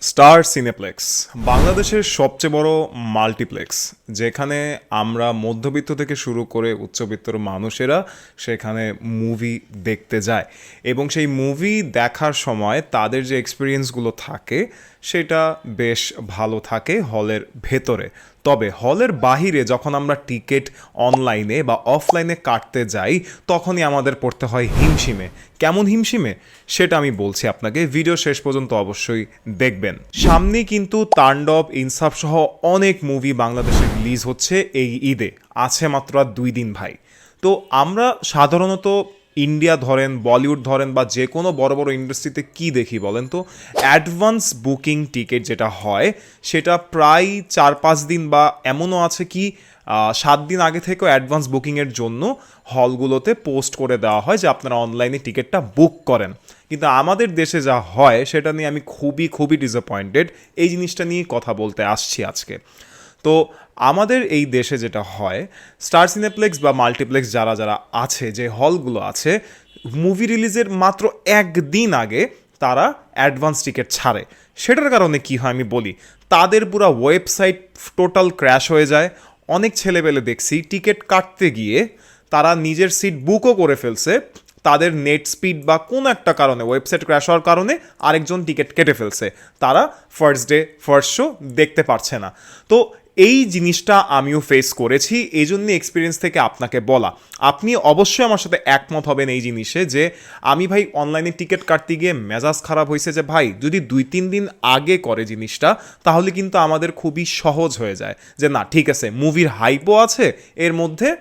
Star cineplex, বাংলাদেশের সবচেয়ে বড় মাল্টিপ্লেক্স, যেখানে আমরা মধ্যবিত্ত থেকে শুরু করে উচ্চবিত্তর মানুষেরা সেখানে মুভি দেখতে যায়। এবং সেই মুভি দেখার সময় তাদের যে এক্সপিরিয়েন্সগুলো থাকে, সেটা বেশ ভালো থাকে হলের ভেতরে। তবে হলের বাহিরে যখন আমরা টিকিট অনলাইনে বা অফলাইনে কাটতে যাই, তখনই আমাদের পড়তে হয় হিমশিমে। কেমন হিমশিমে? সেটা আমি বলছি আপনাকে। ভিডিও শেষ পর্যন্ত অবশ্যই দেখবেন। সামনে কিন্তু তাণ্ডব, ইনসাফ সহ অনেক মুভি বাংলাদেশে রিলিজ হচ্ছে এই ঈদে। আছে মাত্র আর দুই দিন ভাই। তো আমরা সাধারণত ইন্ডিয়া ধরেন, বলিউড ধরেন বা যে কোনো বড় বড় ইন্ডাস্ট্রিতে কি দেখি বলেন তো, অ্যাডভান্স বুকিং টিকিট যেটা হয়, সেটা প্রায় চার পাঁচ দিন বা এমনও আছে কি সাত দিন আগে থেকেও অ্যাডভান্স বুকিংয়ের জন্য হলগুলোতে পোস্ট করে দেওয়া হয় যে আপনারা অনলাইনে টিকিটটা বুক করেন। কিন্তু আমাদের দেশে যা হয়, সেটা নিয়ে আমি খুবই খুবই ডিসঅ্যাপয়েন্টেড এই জিনিসটা নিয়ে কথা বলতে আসছি আজকে। তো আমাদের এই দেশে যেটা হয় স্টার সিনেপ্লেক্স বা মাল্টিপ্লেক্স যারা যারা আছে, যে হলগুলো আছে মুভি রিলিজের মাত্র একদিন আগে তারা অ্যাডভান্স টিকিট ছাড়ে। সেটার কারণে কি হয় আমি বলি, তাদের পুরো ওয়েবসাইট টোটাল ক্র্যাশ হয়ে যায়। অনেক ছেলেবেলে দেখছি টিকিট কাটতে গিয়ে তারা নিজের সিট বুকও করে ফেলছে। তাদের নেট স্পিড বা কোনো একটা কারণে ওয়েবসাইট ক্র্যাশ হওয়ার কারণে আরেকজন টিকিট কেটে ফেলছে। তারা ফার্স্ট ডে ফার্স্ট শো দেখতে পারছে না। তো এই জিনিসটা আমিও ফেস করেছি এই জন্য এক্সপিরিয়েন্স থেকে আপনাকে বলা। আপনি অবশ্যই আমার সাথে একমত হবেন এই জিনিসে যে, আমি ভাই অনলাইনে টিকিট কাটতে গিয়ে মেজাজ খারাপ হয়েছে যে, ভাই, যদি দুই তিন দিন আগে করে জিনিসটা, তাহলে কিন্তু আমাদের খুবই সহজ হয়ে যায়। যে, না, ঠিক আছে মুভির হাইপও আছে, এর মধ্যে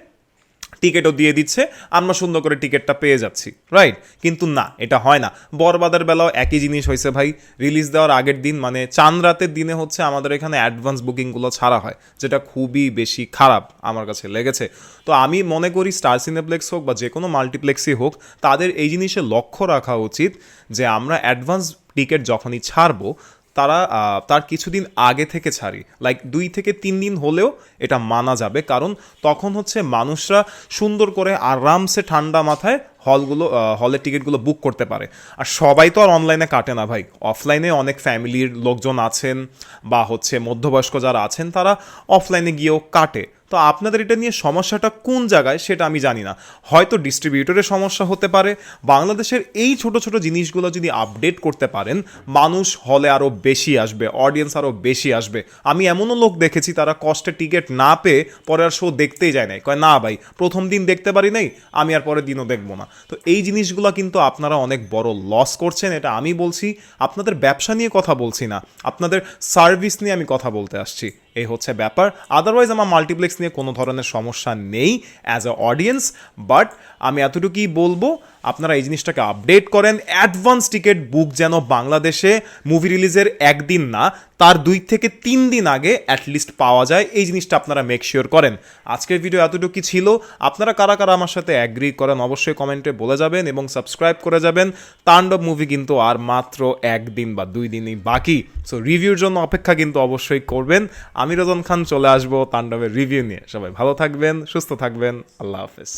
টিকিটও দিয়ে দিচ্ছে, আমরা সুন্দর করে টিকিটটা পেয়ে যাচ্ছি। রাইট কিন্তু না, এটা হয় না। বরবাদের বেলাও একই জিনিস হয়েছে ভাই। রিলিজ দেওয়ার আগের দিন মানে চাঁদ রাতের দিনে হচ্ছে আমাদের এখানে অ্যাডভান্স বুকিংগুলো ছাড়া হয়, যেটা খুবই বেশি খারাপ আমার কাছে লেগেছে। তো আমি মনে করি স্টার সিনেপ্লেক্স হোক বা যে কোনো মাল্টিপ্লেক্সই হোক, তাদের এই জিনিসে লক্ষ্য রাখা উচিত যে আমরা অ্যাডভান্স টিকিট যখনই ছাড়বো তারা তার কিছুদিন আগে থেকে ছাড়ি। লাইক দুই থেকে তিন দিন হলেও এটা মানা যাবে। কারণ তখন হচ্ছে মানুষরা সুন্দর করে আরামসে ঠান্ডা মাথায় হলগুলো হলের টিকিটগুলো বুক করতে পারে। আর সবাই তো আর অনলাইনে কাটে না ভাই। অফলাইনে অনেক ফ্যামিলির লোকজন আছেন বা হচ্ছে মধ্যবয়স্ক যারা আছেন, তারা অফলাইনে গিয়েও কাটে। তো আপনাদের এটা নিয়ে সমস্যাটা কোন জায়গায় সেটা আমি জানি না। হয়তো ডিস্ট্রিবিউটরের সমস্যা হতে পারে, বাংলাদেশের এই ছোট ছোট জিনিসগুলো যদি আপডেট করতে পারেন, মানুষ হলে আরও বেশি আসবে অডিয়েন্স আরও বেশি আসবে। আমি এমনও লোক দেখেছি তারা কষ্টে টিকিট না পেয়ে পরে আর শো দেখতেই যায় নাই। কয়, না ভাই, প্রথম দিন দেখতে পারি নাই, আমি আর পরের দিনও দেখব না। তো এই জিনিসগুলো কিন্তু আপনারা অনেক বড় লস করছেন, এটা আমি বলছি। আপনাদের ব্যবসা নিয়ে কথা বলছি না, আপনাদের সার্ভিস নিয়ে আমি কথা বলতে আসছি। এই হচ্ছে ব্যাপার। আদারওয়াইজ আমার মাল্টিপ্লেক্স নিয়ে কোনো ধরনের সমস্যা নেই অ্যাজ আ অডিয়েন্স বাট আমি এতটুকুই বলব, আপনারা এই জিনিসটাকে আপডেট করেন। অ্যাডভান্স টিকিট বুক যেন বাংলাদেশে মুভি রিলিজের একদিন না, তার দুই থেকে তিন দিন আগে অ্যাটলিস্ট পাওয়া যায়। এই জিনিসটা আপনারা মেক শিওর করেন। আজকের ভিডিও এতটুকুই ছিল। আপনারা কারা কারা আমার সাথে অ্যাগ্রি করেন, অবশ্যই কমেন্টে বলে যাবেন এবং সাবস্ক্রাইব করে যাবেন। তাণ্ডব মুভি কিন্তু আর মাত্র একদিন বা দুই দিনই বাকি। সো রিভিউর জন্য অপেক্ষা কিন্তু অবশ্যই করবেন। আমি রজন খান চলে আসব তাণ্ডবের রিভিউ নিয়ে। সবাই ভালো থাকবেন, সুস্থ থাকবেন, আল্লাহ হাফেজ।